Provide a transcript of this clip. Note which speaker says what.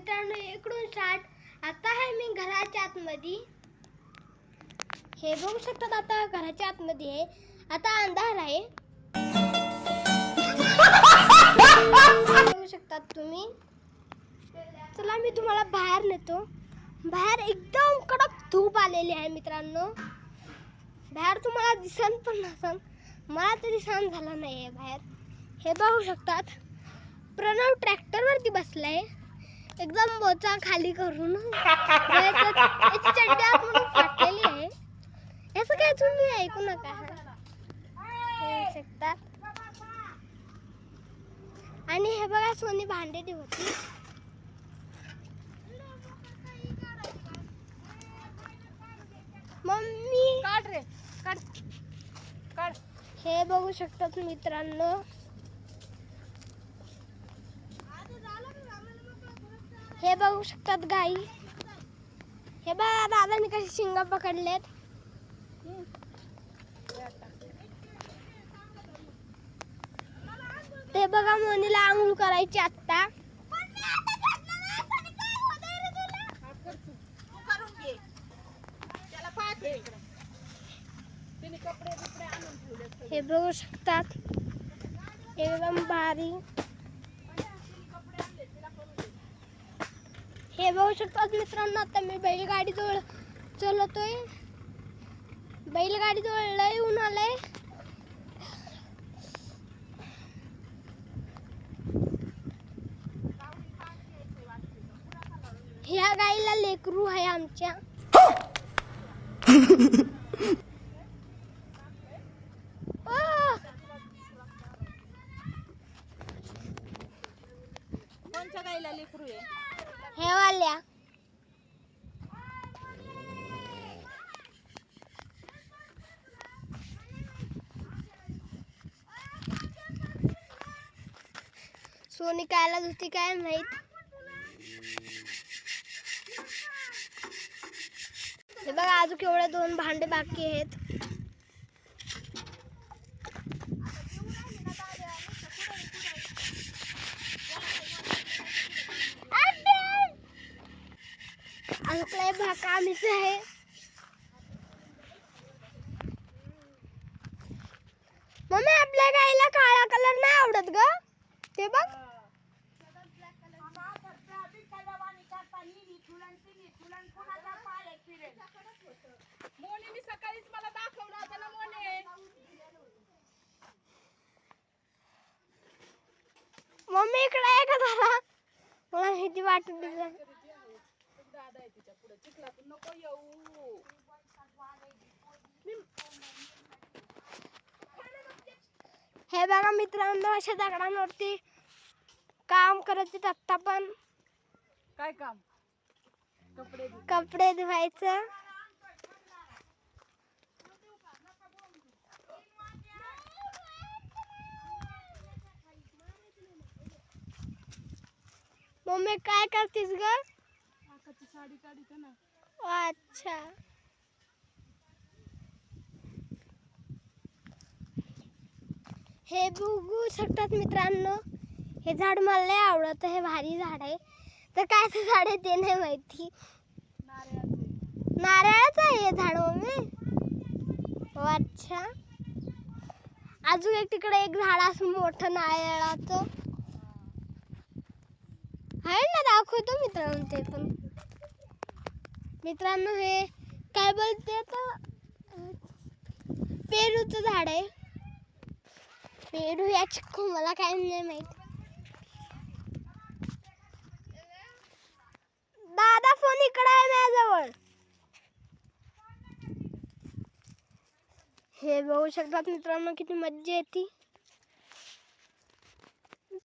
Speaker 1: मित्रांनो इकडून स्टार्ट आता आहे मी घराच्या आतमध्ये. हे बघू शकतात आता? घराच्या आतमध्ये आहे. आता अंधार आहे. बघू शकतात तुम्ही? चला मी तुम्हाला बाहेर नेतो. बाहेर एकदम कडक धूप आलेली आहे मित्रांनो. बाहेर तुम्हाला दिसन पण नसन. मला तर दिसन झालं नाही आहे बाहेर. हे बघू शकतात. प्रणव ट्रॅक्टरवरती बसलाय. एकदम बोचा खाली करून. चड्डी आतमधून फाटलेली आहे. याचं काय तुम्ही ऐकू नका. शकतात. आणि हे बघा सोनी भांडे होती. मम्मी
Speaker 2: काढ रे. काढ. काढ.
Speaker 1: हे बघू शकतात मित्रांनो. हे बघू शकतात गाई. हे बघा दादाने कशी शिंगा पकडलेत. ते बघा मोनीला आंघोळ करायची आत्ता. हे बघू शकतात. एकदम भारी. हे बघू शकतात मित्रांनो आता मी बैलगाडी जवळ चलतोय. बैलगाडी जवळ लय ऊन आलंय. ह्या गाईला लेकरू आहे आमच्या.
Speaker 2: कोणच्या गाईला लेकरू आहे?
Speaker 1: हे वाल्या. सोनी कायला होती काय माहीत? हे बघा अजून केवढे दोन भांडे बाकी आहेत. आहे. मम्मी आपल्या गाईला काळा कलर नाही आवडत ग. ते बघ.
Speaker 2: मोने मी सकाळीच मला दाखवलं होतं ना मोने.
Speaker 1: मम्मी इकडे आहे का जरा. मला भीती वाटत
Speaker 2: आहे तिच्या पुढे. चिखलातून नको येऊ.
Speaker 1: हे बघा मित्रांनो अशा दगडांवरती काम करत आत्ता पण.
Speaker 2: काय काम? कपडे.
Speaker 1: कपडे धुवायचं. मम्मी काय करतीस ग?
Speaker 2: साडी काढीत ना.
Speaker 1: अच्छा. हे बघू शकतात मित्रांनो हे झाड मला लय आवडतं हे भारी झाड आहे. तर काय ते झाड आहे ते नाही माहिती.
Speaker 2: नारळाचे
Speaker 1: नारळाचं आहे हे झाड मम्मी? हो अच्छा. अजून एक तिकडे एक झाड असं मोठं नारळाचं. आहे ना दाखवतो मित्रांनो ते पण. मित्रांनो हे काय बोलते तर पेरूचं झाड आहे. पेरू या चिक्कू मला काय नाही माहीत. दादा फोन इकडे आहे माझ्याजवळ. हे बघू शकतात मित्रांनो किती मज्जा येते.